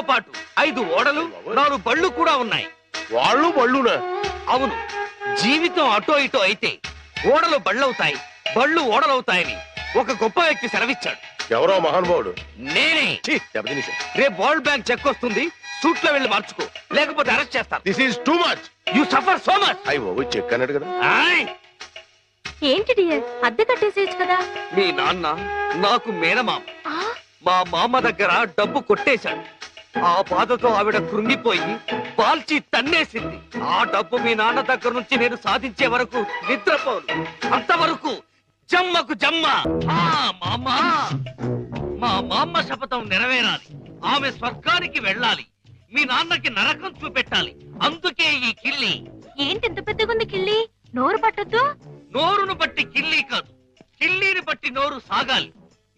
పాటు ఐదు ఓడలు నాలుగు బళ్ళు కూడా ఉన్నాయి. వాళ్ళు బళ్ళునా? అవును. జీవితం అటో ఇటో అయితే ఓడలు బళ్ళవుతాయి బళ్ళు ఓడలవుతాయని ఒక గొప్ప వ్యక్తి సెలవిచ్చాడు. ఎవరో మహానుభావుడు? నేనే. ఛీ, దెబ్బతినేశాడు. రేపు వరల్డ్ బ్యాంక్ చెక్ వస్తుంది సూట్లో వెళ్ళి మార్చుకో లేకపోతే అరెస్ట్ చేస్తారు this is too much you suffer so much అయ్యి బాబు చెక్ అన్నాడు కదా. ఏంటి డియర్? అద్దె కట్టేసేయచ్చు కదా. మీ నాన్న నాకు మేనమామ. ఆ, మా మామ దగ్గర డబ్బు కొట్టేశాడు. ఆ బాధతో ఆవిడ కృంగిపోయి పాల్చి తన్నేసింది. ఆ డబ్బు మీ నాన్న దగ్గర నుంచి నేను సాధించే వరకు నిద్రపోను. అంతవరకు జమ్మకు జమ్మ. ఆ మామ. మా మామ శపథం నెరవేరాలి. ఆమె స్వర్గానికి వెళ్ళాలి. మీ నాన్నకి నరకం చూపెట్టాలి. అందుకే ఈ కిల్లి ఏంటి ఇంత పెద్దగుంది కిళ్ళి? నోరు పట్టద్దు? నోరును బట్టి కిల్లి కాదు. కిల్లీని బట్టి నోరు సాగాలి.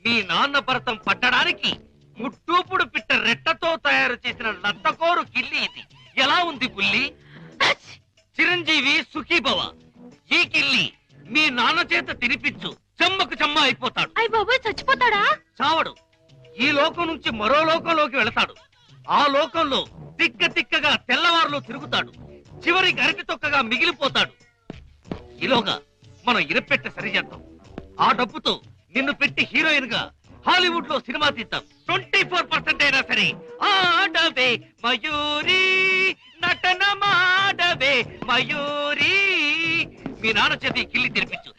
మీ నాన్న భరతం పట్టడానికి ముట్టూపుడు పిట్ట రెట్టతో తయారు చేసిన లత్తకోరు కిల్లి ఇది. ఎలా ఉంది బుల్లి చిరంజీవి సుఖీభవ. ఈ కిల్లి మీ నాన్న చేత తినిపించు. చెమ్మకు చెమ్మ అయిపోతాడు. అయ్య బాబోయ్ చచ్చిపోతాడా? చావడు. ఈ లోకం నుంచి మరో లోకంలోకి వెళతాడు. ఆ లోకంలో తిక్క తిక్కగా తెల్లవారులు తిరుగుతాడు. చివరికి అరటి తొక్కగా మిగిలిపోతాడు. ఈలోగా మనం ఇరపెట్ట సరిచేద్దాం. ఆ డబ్బుతో నిన్ను పెట్టి హీరోయిన్గా హాలీవుడ్లో సినిమా తీద్దాం. ట్వంటీ ఫోర్ పర్సెంట్ అయినా సరే ఆడవే మయూరి నటన మాడవే మయూరి. మీ నాన్న చేతి కిల్లి తెరిపించు.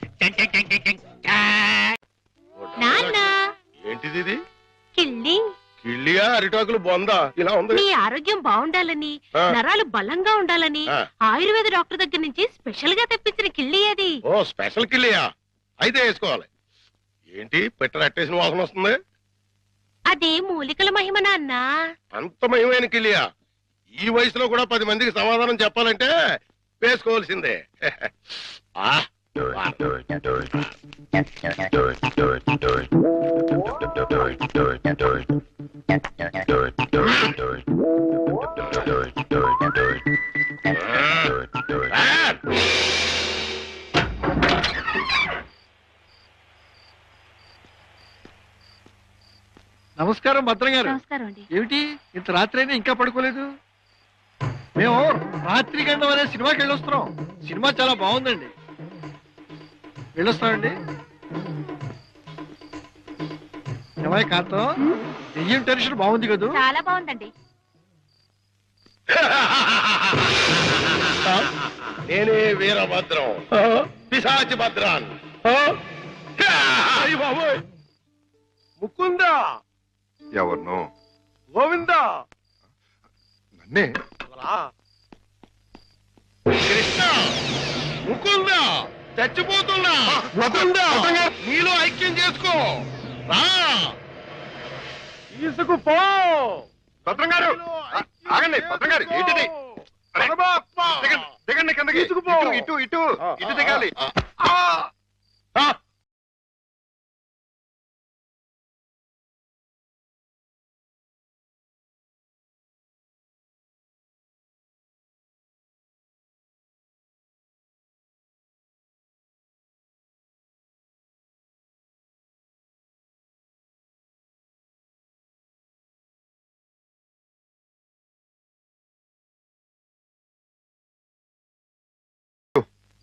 నాన్న. ఏంటిది ఇది? కిళ్ళి కిళ్ళియా అరిటాకులు బొందా? ఇలా ఉంది. నీ ఆరోగ్యం బాగుండాలని. నరాలు బలంగా ఉండాలని. ఆయుర్వేద డాక్టర్ దగ్గర నుంచి స్పెషల్గా తెప్పించిన కిళ్ళి అది. ఓ స్పెషల్ కిళ్ళియా అయితే వేసుకోవాలి. ఏంటి పెట్ట అట్టేసిన వాసన వస్తుంది? అది మూలికల మహిమ నాన్న. అంత మహిమైన కిళ్ళియా ఈ వయసులో కూడా పది మందికి సమాధానం చెప్పాలంటే వేసుకోవాల్సిందే. ఆ. ఆ. నమస్కారం భద్రం గారు. నమస్కారం అండి. ఏమిటి? ఇంత రాత్రి అయినా ఇంకా పడుకోలేదు? మేము రాత్రి గండం అనే సినిమాకి వెళ్ళొస్తున్నాం. సినిమా చాలా బాగుందండి. వెళ్ళొస్తామండి. కాంతం? దెయ్యం టెన్షన్ బాగుంది కదూ? చాలా బాగుందండి. నేనే వీరభద్రం. పిశాచి భద్రాన్. ముకుందా. ఎవరినో? గోవిందా! నన్నే. కృష్ణ! ముకుందా! చచ్చిపోతున్నా నీలో ఐక్యం చేసుకో! రా! తీసుకుపో భద్రం గారు! ఆ- ఆగండి భద్రం గారు ఏంటిది. దిగండి, కిందకి. ఇటు ఇటు ఇటు ఇటు దిగాలి.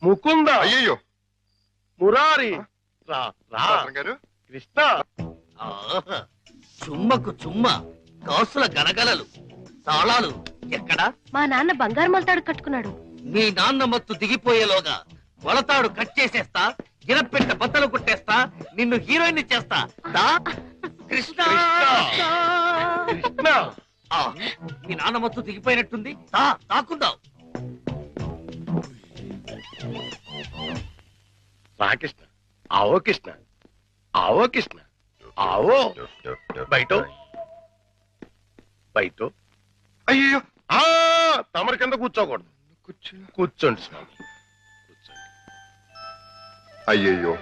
ముకుంద. అయ్యయ్యో. మురారి. రా రా. భద్రం గారు? కృష్ణ! చుమ్మకు చుమ్మ కాసుల గలగలలు తాళాలు ఎక్కడా? మా నాన్న బంగారు మలతాడు కట్టుకున్నాడు. మీ నాన్న మత్తు దిగిపోయేలోగా వలతాడు కట్ చేసేస్తా గిరపెట్ట బద్దలు కొట్టేస్తా నిన్ను హీరోయిన్ చేస్తా. దా. కృష్ణ. కృష్ణ. కృష్ణ. ఆ, మీ నాన్న మత్తు దిగిపోయినట్టుంది. దా తాకుందాం రా కృష్ణ ఆవో కృష్ణ ఆవో కృష్ణ ఆవో. బయట బయట అయ్యయ్యో. ఆ తమరి కింద కూర్చోకూడదు. కూర్చో కూర్చోండి స్వామి. కూర్చోండి. అయ్యయ్యో.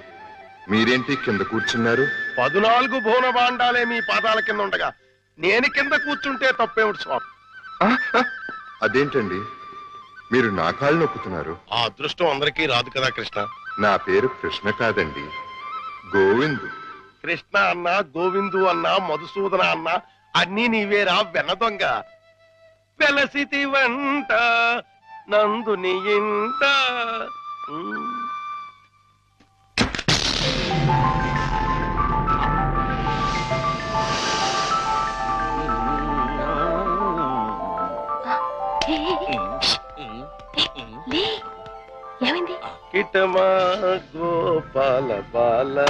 మీరేంటి కింద కూర్చున్నారు? పదునాలుగు భువన భాండాలే మీ పాదాల కింద ఉండగా నేను కింద కూర్చుంటే తప్పేమిటి స్వామి? అదేంటండి? మీరు నా కాళ్ళు నొక్కుతున్నారు. ఆ అదృష్టం అందరికీ రాదు కదా కృష్ణ. నా పేరు కృష్ణ కాదండి గోవిందు. కృష్ణ అన్న గోవిందు అన్న మధుసూదన అన్న అన్నీ నీవేరా వెన్న దొంగ. వెలసితి వంట నందుని ఇంట. కిటమా గోపాల బాల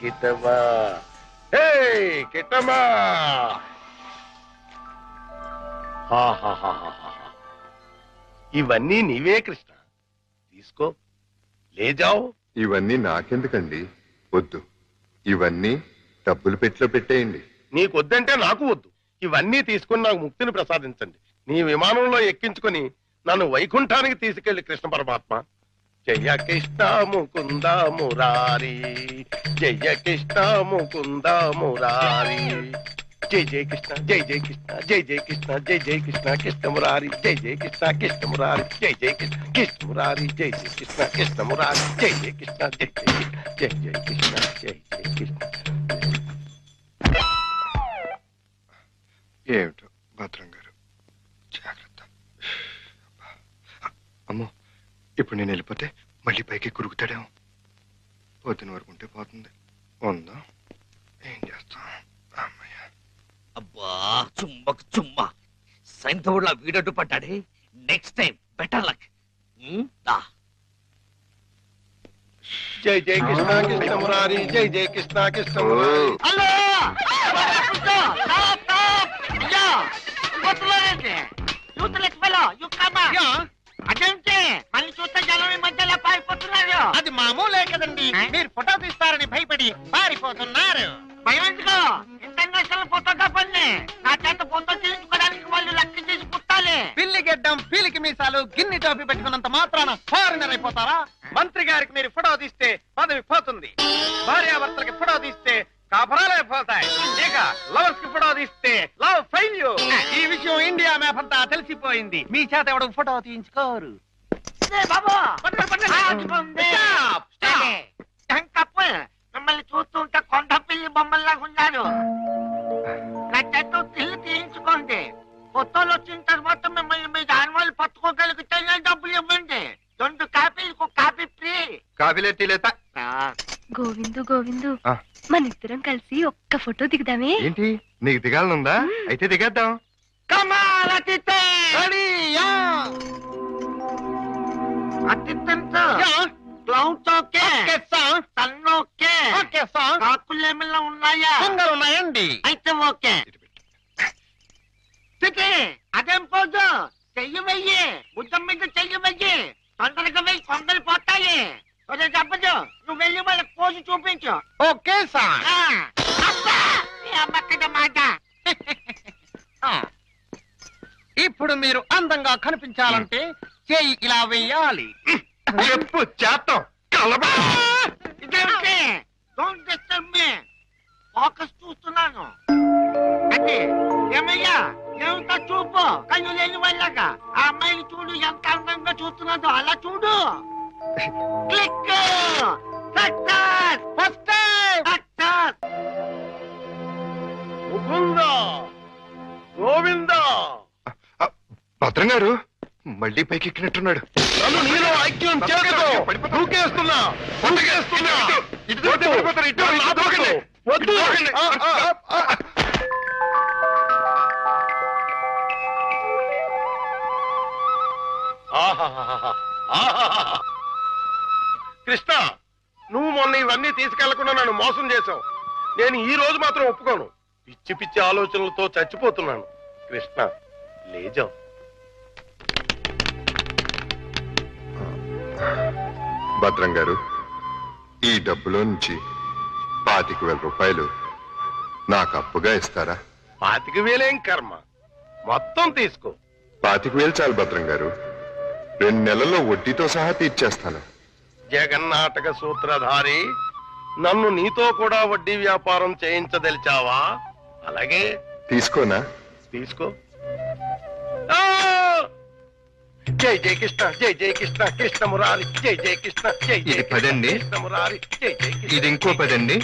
కిటమా. హే కిటమా. ఇవన్నీ నీవే కృష్ణ. తీసుకో. లేజావు ఇవన్నీ నాకెందుకండి? వద్దు. ఇవన్నీ డబ్బులు పెట్టిలో పెట్టేయండి. నీకొద్దంటే నాకు వద్దు. ఇవన్నీ తీసుకుని నాకు ముక్తిని ప్రసాదించండి. నీ విమానంలో ఎక్కించుకొని నన్ను వైకుంఠానికి తీసుకెళ్ళి కృష్ణ పరమాత్మ. జయ కృష్ణ ముకుంద మురారి జయ కృష్ణ ముకుంద మురారి జై జయ కృష్ణ జై జయ కృష్ణ జై జయ కృష్ణ జై జయ కృష్ణ కృష్ణ మురారి జై జయ కృష్ణ కృష్ణ మురారి జై జయ కృష్ణ కృష్ణ మురారి జై జయ కృష్ణ కృష్ణ మురారి జై జయ కృష్ణ జై జయ కృష్ణ జై జయ కృష్ణ జై జయ కృష్ణ ఏమిటో భద్రం గారు జాగ్రత్త అమ్మో ఇప్పుడు నేను వెళ్ళిపోతే మళ్ళీ పైకి కురుకుతాడేమో. పొద్దున వరకు ఉంటే పోతుంది. ఉందా? ఏం చేస్తాం? అమ్మయ్య. అబ్బా చుమ్మకు చుమ్మ. వీడడ్డు పడ్డాడే. నెక్స్ట్ టైం బెటర్ లక్ జై జై కృష్ణ కృష్ణ మురారి జై జై కృష్ణ కృష్ణ మురారి. చూస్తే జనం ఈ మధ్యలో పారిపోతున్నారు. అది మామూలే కదండి? మీరు ఫోటో తీస్తారని భయపడి పారిపోతున్నారు. భయం ఎందుకు? ఇంటర్నేషనల్ ఫోటోగ్రాఫర్ని నా చేత ఫోటో తీయించుకోవడానికి వాళ్ళు లెక్క చేసి పుట్టాలి పిల్లి గెడ్డం పీలికి మీసాలు గిన్ని టోపీ పెట్టుకున్నంత మాత్రాన ఫారినర్ అయిపోతారా? మంత్రి గారికి మీరు ఫోటో తీస్తే పదవి పోతుంది. భార్యాభర్తలకి ఫోటో తీస్తే కాపురాలే పోతాయి. ఇక లవర్స్కి ఫోటో తీస్తే లవ్ ఫెయిల్యూర్. ఈ విషయం ఇండియా మ్యాప్ అంతా తెలిసిపోయింది. మీ చేత ఎవడు ఫోటో తీయించుకోరు. ఏ బాబు. పట్టుకోండి, పట్టుకోండి. ఆగిపోండి. Stop, stop. ఏ, ఏం కప్పు మిమ్మల్ని చూస్తుంటే కొండ పిల్లి బొమ్మల్లాగా ఉన్నారు నా చేత తిల్లు తీయించుకోండి. ఫోటోలు వచ్చిన తర్వాత మిమ్మల్ని మీ దానివాళ్ళు పట్టుకోగలిగితే డబ్బులు ఇవ్వండి. రెండు కాపీలకు కాపీ ఫ్రీ. గోవిందు గోవిందు. మన ఇద్దరం కలిసి ఒక్క ఫోటో దిగుదామే. ఏంటి? నీకు దిగాలనుందా? అయితే దిగేద్దాం. కమాల్ అతిథి రెడీయా? అతిథంతో. Yeah. Clouds okay. Sir sun okay okay sir కాకులు ఏమైనా ఉన్నాయా? ఉన్నాయండి. అయితే ఓకే. అదేం పోదు చెయ్యి వెయ్యి. భుజం మీద చెయ్యి వెయ్యి. తొందరగా వెయ్యి కొందరు పోతాయి. చెప్పదు నువ్వు వెళ్ళి వాళ్ళకి పోజు చూపించు. ఓకే సార్ అబ్బా! అమ్మక్కడ మాట. ఆ. ఇప్పుడు మీరు అందంగా కనిపించాలంటే చేయి ఇలా వెయ్యాలి చెప్పు చేస్తాం కలబా ఇదేంటి డోంట్ డిస్టర్బ్ మీ ఫోకస్ చూస్తున్నాను. అది ఏమయ్యా? ఏమిటా చూపు? కళ్ళు లేని వాళ్ళగా. ఆ అమ్మాయిని చూడు ఎంత అందంగా చూస్తున్నదో. అలా చూడు. Click success first time success Mukunda. Govinda. Bhadram గారు మళ్ళీ పైకి ఎక్కినట్టున్నాడు నన్ను నీలో ఐక్యం చేయదు దూకేస్తున్నా దూకేస్తున్నా ఇటు దూకితే పడిపోతారు, ఇటు, ఇటు వద్దు. దూకండి. వద్దు ఇటు దూకండి. ఆ, ఆ, ఆ. ఆహాహాహా. ఆహాహాహా. కృష్ణ నువ్వు మొన్న ఇవన్నీ తీసుకెళ్ళకుండా నన్ను మోసం చేశావు నేను ఈ రోజు మాత్రం ఒప్పుకోను పిచ్చి పిచ్చి ఆలోచనలతో చచ్చిపోతున్నాను కృష్ణ లేజావు భద్రం గారు ఈ డబ్బులో నుంచి పాతిక వేల రూపాయలు నాకు అప్పుగా ఇస్తారా? పాతిక వేలేం కర్మ. మొత్తం తీసుకో. పాతిక వేలు చాలు భద్రం గారు. రెండు నెలల్లో వడ్డీతో సహా తీర్చేస్తాను. జగన్నాటక సూత్రధారి నన్ను నీతో కూడా వడ్డీ వ్యాపారం చేయించదలిచావా? అలాగే. తీసుకోనా? తీసుకో. ఆ! జై జై కృష్ణ జై జై కృష్ణ కృష్ణ మురారి జై జై కృష్ణ జై జై ఇది పదండి. కృష్ణ మురారి జై ఇది ఇంకో పదండి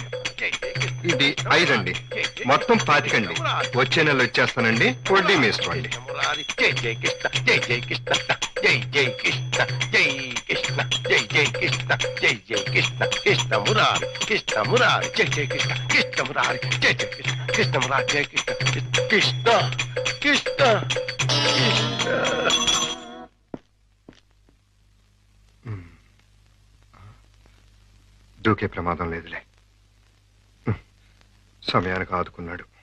ఇది ఐదండి మొత్తం పాతికండి. వచ్చే నెల వచ్చేస్తానండి వడ్డీ మీ ఇష్టం అండి కృష్ణ మురారి జై జై కృష్ణ జై జై కృష్ణ జై జై కృష్ణ జై కృష్ణ జై జై కృష్ణ జై జై కృష్ణ కృష్ణ మురారి కృష్ణ మురారి జై జై కృష్ణ కృష్ణ మురారి జై జై కృష్ణ కృష్ణ మురారి జై కృష్ణ కృష్ణ కృష్ణ కృష్ణ దూకే ప్రమాదం లేదులే. సమయానికి ఆదుకున్నాడు.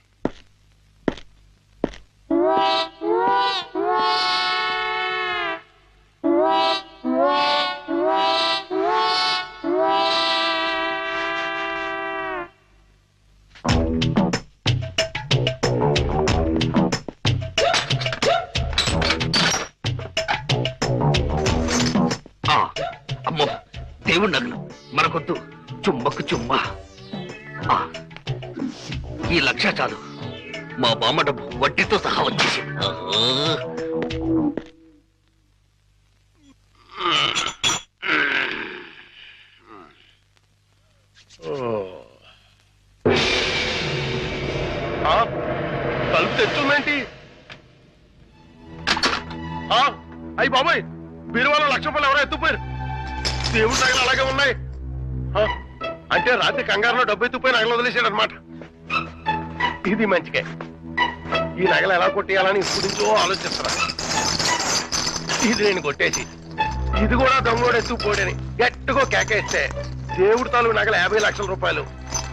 చుమ్మకు ఈ లక్ష చాలు. మా బామ్మ డబ్బు వడ్డీతో సహా వచ్చేసి. తలుపు తెచ్చుందేంటి? అయ్యి బాబాయ్ బీరువాలో లక్ష రూపాయలు ఎవరో ఎత్తుపోయారు దేవుడి దగ్గర అలాగే ఉన్నాయి. అంటే రాత్రి కంగారులో డబ్బు ఎత్తుపోయి నగలు వదిలేశాడు అనమాట ఇది మంచికే. ఈ నగలు ఎలా కొట్టేయాలని ఇప్పుడు నుంచో ఆలోచిస్తున్నా ఇది నేను కొట్టేసి ఇది కూడా దొంగోడు ఎత్తుకుపోడని గట్టిగా కేకేస్తే దేవుడి తాలూకు నగలు యాభై లక్షల రూపాయలు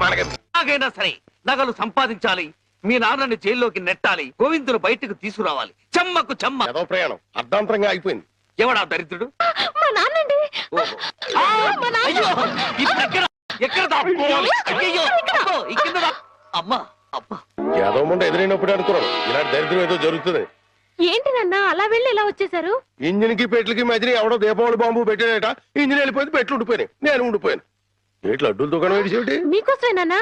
మనకి. ఎలాగైనా సరే నగలు సంపాదించాలి మీ నాన్నని జైల్లోకి నెట్టాలి గోవిందులు బయటకు తీసుకురావాలి. చెమ్మకు చెమ్మ. ఏదో ప్రయాణం. అర్ధాంతరంగా అయిపోయింది. ఎవడా దరిద్రుడు? మా నాన్నండి. ఓహో. ఆ, అయ్యో, ఇది ఎక్కడ దాక్కోవాలి? అయ్యయ్యో, అబ్బో, ఈ కింద దా- అమ్మా అబ్బా. యాదవ ముండ ఎదురైనప్పుడు అనుకున్నాను ఇలాంటి దరిద్రం ఏదో జరుగుతుంది. ఏంటి నాన్న అలా వెళ్ళి ఇలా వచ్చేసారు ఇంజిన్కి పెట్లకి మధ్యన ఎవడో దీపావళి బాంబు పెట్టాడట. ఇంజిన్ వెళ్ళిపోయింది పెట్లు ఉండిపోయినాయి. నేను ఉండిపోయాను. ఏట్లు అడ్డులు దుకాణం ఏడిసేటి మీకోసమే నాన్న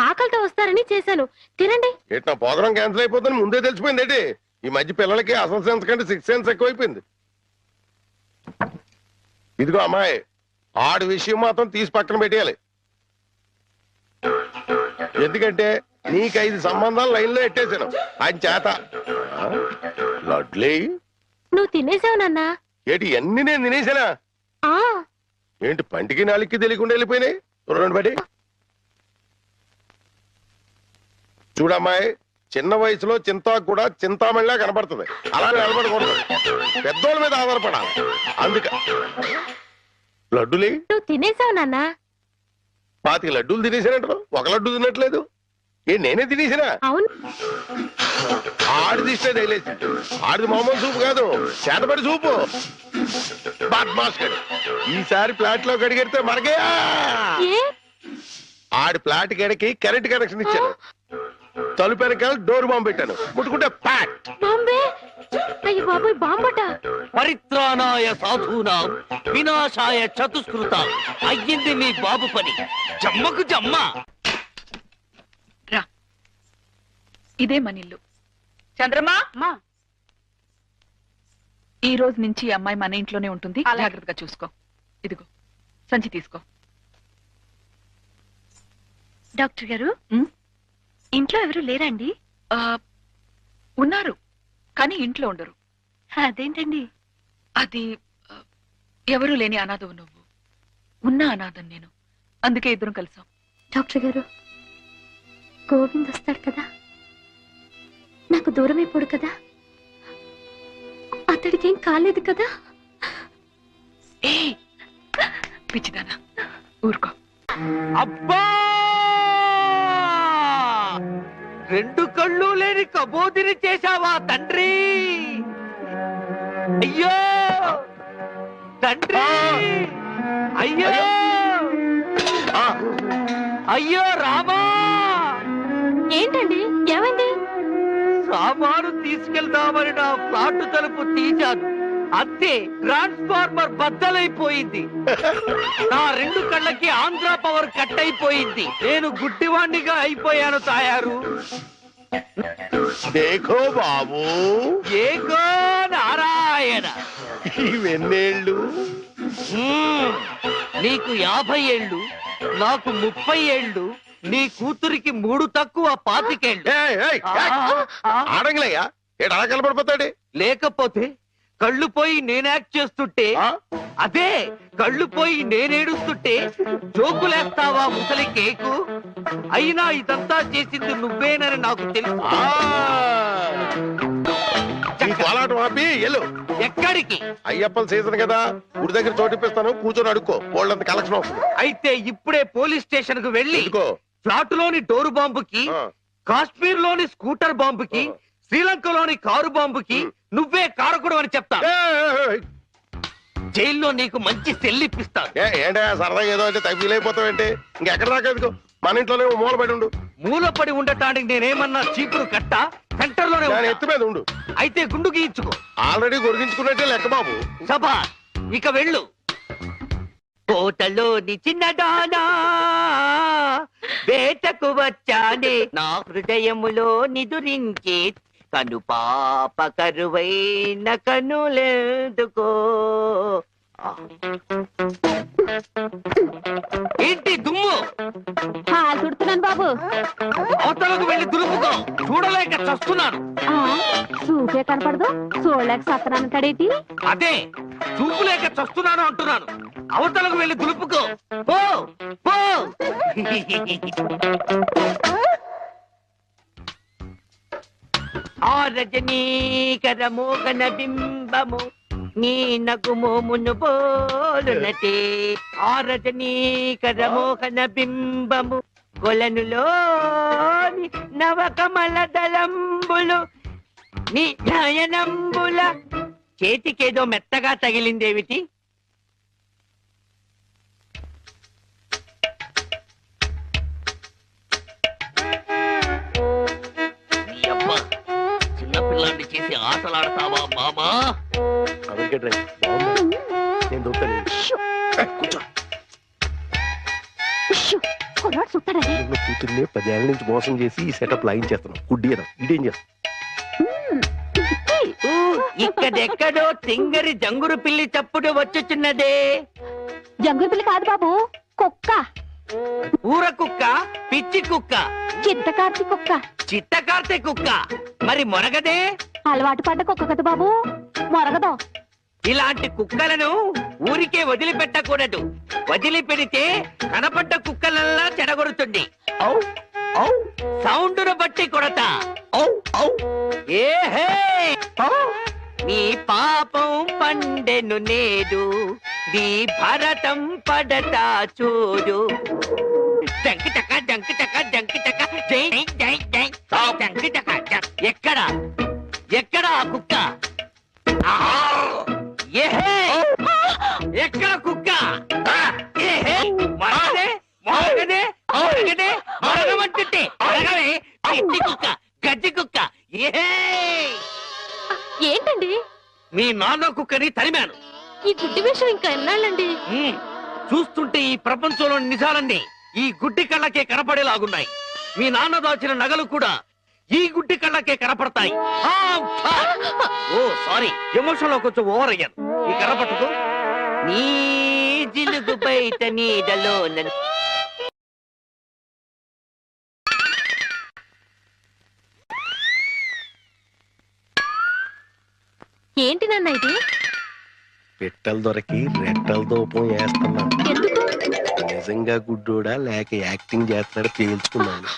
ఆకలితో వస్తారని చేశాను. తినండి. ఏటి నా ప్రోగ్రాం క్యాన్సిల్ అయిపోతుంది ముందే తెలిసిపోయింది ఏంటి? ఈ మధ్య పిల్లలకి అసలు సెన్స్ కంటే సిక్స్ సెన్స్ ఎక్కువైపోయింది. ఇదిగో అమ్మాయి ఆడి విషయం మాత్రం తీసి పక్కన పెట్టేయాలి. ఎందుకంటే నీకు ఐదు సంబంధాలు లైన్లో ఎట్టేశాను. ఆయన చేత? లడ్లీ? నువ్వు తినేసావు నాన్న. ఏంటి అన్ని నేను తినేసానా? ఆ. ఏంటి పంటికి నాలుగుకి తెలియకుండా వెళ్ళిపోయినాయి? రెండు బడి చూడమ్మాయి చిన్న వయసులో చింతాకు కూడా చింతామణిలా కనబడుతుంది అలా నిలబడకూడదు. పెద్దోళ్ళ మీద ఆధారపడాలి. అందుక లడ్డులే? నువ్వు తినేసావు నాన్న. పాతిక లడ్డూలు తినేసానంటారు ఒక లడ్డు తినట్లేదు. ఏ నేనే తినేసినా? అవును. ఆడిది ఇస్తే తగిలేసి ఆడిది మామూలు సూపు కాదు. చేతపడి సూపు. ఈసారి ప్లాట్లో కడిగెడితే మనకే ఏ? ఆడి ప్లాట్ గడికి కరెంట్ కనెక్షన్ ఇచ్చాను తలుపు వెనకాల డోర్ బాంబు పెట్టాను. ముట్టుకుంటే ప్యాట్. బాంబే? అయ్యి బాబాయ్ బాంబట? పరిత్రాణాయ సాధూనాం వినాశాయ చతుష్కృత అయ్యింది మీ బాబు పని. జమ్మకు జమ్మ. రా. ఇదే మన ఇల్లు చంద్రమా ఈ రోజు నుంచి ఈ అమ్మాయి మన ఇంట్లోనే ఉంటుంది. జాగ్రత్తగా చూసుకో. ఇదిగో సంచి తీసుకో. డాక్టర్ గారు ఉమ్, ఇంట్లో ఎవరు లేరండి ఆ, ఉన్నారు. కానీ ఇంట్లో ఉండరు. అదేంటండి? అది ఎవరూ లేని అనాథవు నువ్వు. ఉన్న అనాథం నేను. అందుకే ఇద్దరం కలిసాం. డాక్టర్ గారు గోవింద్ వస్తాడు కదా? నాకు దూరం అయిపోడు కదా? అతడికి ఏం కాలేదు కదా? ఏ పిచ్చిదానా ఊరుకో. అబ్బా! రెండు కళ్ళు లేని కబోదిని చేశావా తండ్రి? అయ్యో! తండ్రి! అయ్యో! అయ్యో రామా! ఏంటండి? ఏమైంది? సామాను తీసుకెళ్దామని నా ఫ్లాట్ తలుపు తీశాను. అంతే ట్రాన్స్ఫార్మర్ బద్దలైపోయింది. నా రెండు కళ్ళకి ఆంధ్ర పవర్ కట్ అయిపోయింది నేను గుడ్డివాణ్ణిగా అయిపోయాను తాయారు. దేఖో బాబు. ఏగో నారాయణ. ఇవెన్నేళ్ళు? మ్మ్. నీకు యాభై ఏళ్ళు నాకు ముప్పై ఏళ్ళు నీ కూతురికి మూడు తక్కువ పాతికేళ్ళు. ఏయ్, ఏయ్, ఏయ్. ఆ, ఆడంగిలయ్యా. ఏడు అలా కలపడిపోతాడు లేకపోతే కళ్ళు పోయి నేను యాక్ట్ చేస్తుంటే అదే కళ్ళు పోయి నేనేడుస్తుంటే జోకులేస్తావా ముసలి కేకు? అయినా ఇదంతా చేసింది నువ్వేనని నాకు తెలుసు. ఎక్కడికి? అయ్యప్పల సీజన్ కదా. గుడి దగ్గర చోటిప్పిస్తాను కూర్చొని అడుక్కో. వాళ్ళంత కలెక్షన్ అయితే ఇప్పుడే పోలీస్ స్టేషన్కు వెళ్ళి ఫ్లాట్లోని డోరు బాంబుకి కాశ్మీర్లోని స్కూటర్ బాంబుకి. శ్రీలంకలోని కారు బాంబుకి నువ్వే కారకుడు అని చెప్తా. జైల్లో నీకు మంచి. ఏ, ఏంటే సరదాగా ఏదో అంటే తగ్గి అయిపోతావేంటి ఇంకెక్కడ దాకా మన ఇంట్లోనే ఓ మూల పడి ఉండు. మూలపడి ఉండటానికి నేనేమన్నా చీపురు కట్ట? సెంటర్లోనే. ఎత్తు మీద ఉండు. అయితే గుండు గీయించుకో. ఆల్రెడీ గొరిగించుకున్నట్టే లెక్క బాబు. సభా ఇక వెళ్ళు. కోటలోని చిన్నదానా వేటకు వచ్చానే నా హృదయములో నిదురించే కను పాప కరువైన కనులెందుకో. ఏంటి దుమ్ము? హాల్ తుడుతున్నాను బాబు. అవతలకు వెళ్ళి దులుపుకో. చూడలేక చస్తున్నాను. ఆ, చూపే కనపడదు చూడలేక సత్తనానంటాడేటి అదే చూపు లేక చస్తున్నాను అంటున్నాను. అవతలకు వెళ్ళి దులుపుకో. పో పో. ఆ రజనీకర మోగన బింబము నీ నగుమోమును బోలునటే. ఆ రజనీకర మోహన బింబము కొలనులోని నవకమల దళంబులు నీ నయనంబుల చేతికేదో మెత్తగా తగిలిందేమిటి? చేసి ఆటలాడతావా మామా? అందుకే డ్రై బాగుంది. నేను దొరుకుతాను. కూర్చో. కొన్నాడు చుట్టాడని నిన్ను కూతుర్ని పదేళ్ళ నుంచి మోసం చేసి ఈ సెటప్ లైన్ చేస్తున్నాం గుడ్డి కదా ఇదేం చేస్తాం ఇక్కడెక్కడో తింగరి జంగురు పిల్లి చప్పుడు వచ్చుచున్నదే. జంగుల పిల్ల కాదు బాబు కుక్క. ఊర కుక్క పిచ్చి కుక్క. చిత్తకార్తి కుక్క. చిత్తకార్తె కుక్క. మరి మొరగదే? అలవాటు పడ్డ కుక్క కదా బాబు. మొరగదు. ఇలాంటి కుక్కలను ఊరికే వదిలిపెట్టకూడదు. వదిలిపెడితే కనపడ్డ కుక్కలల్లా చెడగొడుతుంది. ఔ, ఔ, సౌండును బట్టి కొడత. నీ పాపం పండెను నేడు నీ భరతం పడతా చూడు. జంకి చక్క జం. ఎక్కడ? ఎక్కడ కుక్క! ఏహే! ఎక్కడ కుక్క ఆ! ఏహే! మరగదే మరగదే మరగదే మరగమంటుంటే మరగవే పిచ్చి కుక్క గజ్జి కుక్క ఏహే ఏంటండి మీ నాన్న కుక్కని తరిమాను ఈ గుడ్డి విషయం ఇంకా ఎన్నాళ్ళండి ఉమ్, చూస్తుంటే ఈ ప్రపంచంలోని నిజాలన్నీ ఈ గుడ్డి కళ్ళకే కనపడేలాగున్నాయి మీ నాన్న దాచిన నగలు కూడా ఈ గుడ్డి కళ్ళకే కనపడతాయి! Oh sorry. ఎమోషన్లో కొంచెం ఓవర్ అయ్యాను. ఈ కనపడదు నీ జిలుగు బయట నీడలో నన్ను ఏంటి నాన్న ఇది? పెట్టెలు దొరికి రెట్టల దూపం వేస్తున్నా. ఎందుకు? నిజంగా గుడ్డోడా లేక యాక్టింగ్ చేస్తున్నాడు తేల్చుకున్నాను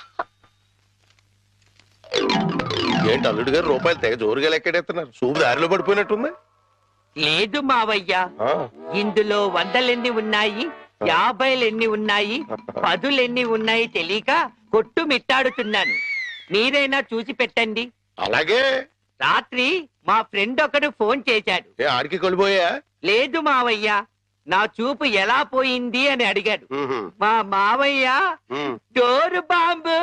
ఏంటి అల్లుడు గారు రూపాయలు తెగ జోరుగా లెక్కడెత్తున్నారు చూపు దారిలో పడిపోయినట్టుంది. లేదు మావయ్య. ఆ, ఇందులో వందలెన్ని ఉన్నాయి యాభైలెన్ని ఉన్నాయి పదులెన్ని ఉన్నాయి తెలియక కొట్టు మిట్టాడుతున్నాను. మీరైనా చూసి పెట్టండి. అలాగే. రాత్రి మా ఫ్రెండ్ ఒకడు ఫోన్ చేశాడు. ఏ ఆడికి కొలిపోయా? లేదు మావయ్య నా చూపు ఎలా పోయింది అని అడిగాడు. మా మావయ్య డోరు బాంబు!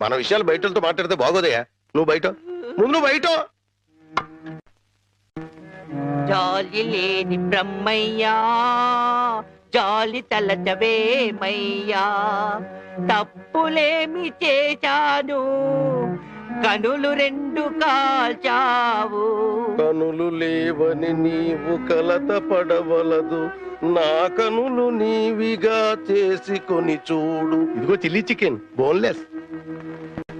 మన విషయాలు బయటతో మాట్లాడితే బాగోదయా నువ్వు బయట. ముందు నువ్వు బయట. జాలి లేని బ్రహ్మయ్యా జాలి తలచవేమయ్యా తప్పులేమి చేశాను కనులు రెండు కాల్చావు. కనులు లేవని నీవు కలత పడవలదు నా కనులు నీవిగా చేసుకొని చూడు. ఇదిగో చిల్లీ చికెన్ బోన్లెస్.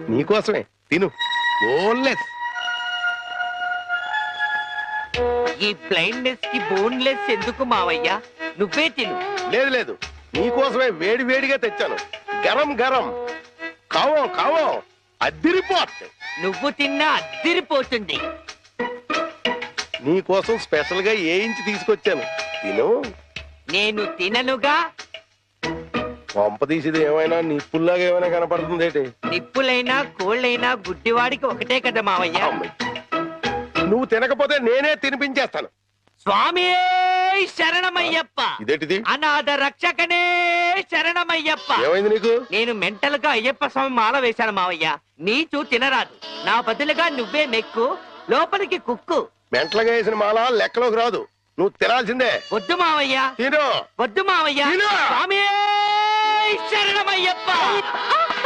నీకోసమే. తిను. బోన్లెస్ ఈ బ్లైండ్నెస్కి బోన్లెస్ ఎందుకు మావయ్య? నువ్వే తిను. లేదు లేదు. నీకోసమే వేడి వేడిగా తెచ్చాను. గరం గరం. కావం కావం. అద్దిరిపోట్ నువ్వు తిన్నా అద్దిరిపోతుంది. నీకోసం స్పెషల్గా ఏ ఇంచి తీసుకొచ్చాను? తిను. నేను తిననుగా పంప తీసేది ఏమైనా నిప్పుల్లాగా ఏమైనా కనపడుతుంది ఏంటి? నిప్పులైనా కోళ్ళైనా గుడ్డివాడికి ఒకటే కదా మావయ్య. నువ్వు తినకపోతే నేనే తినిపించేస్తాను. స్వామి శరణమయ్యప్ప. ఇదేంటిది? అనాథ రక్షకనే శరణమయ్యప్ప. ఏమైంది నీకు? నేను మెంటల్గా అయ్యప్ప స్వామి మాల వేశాను మావయ్య. నీచు తినరాదు. నా బదులుగా నువ్వే మెక్కు లోపలికి కుక్కు. మెంటలుగా వేసిన మాల లెక్కలోకి రాదు. నువ్వు తినాల్సిందే. వద్దు మావయ్య. తిను. వద్దు మావయ్య. తిను. స్వామి శరణమయ్యప్ప.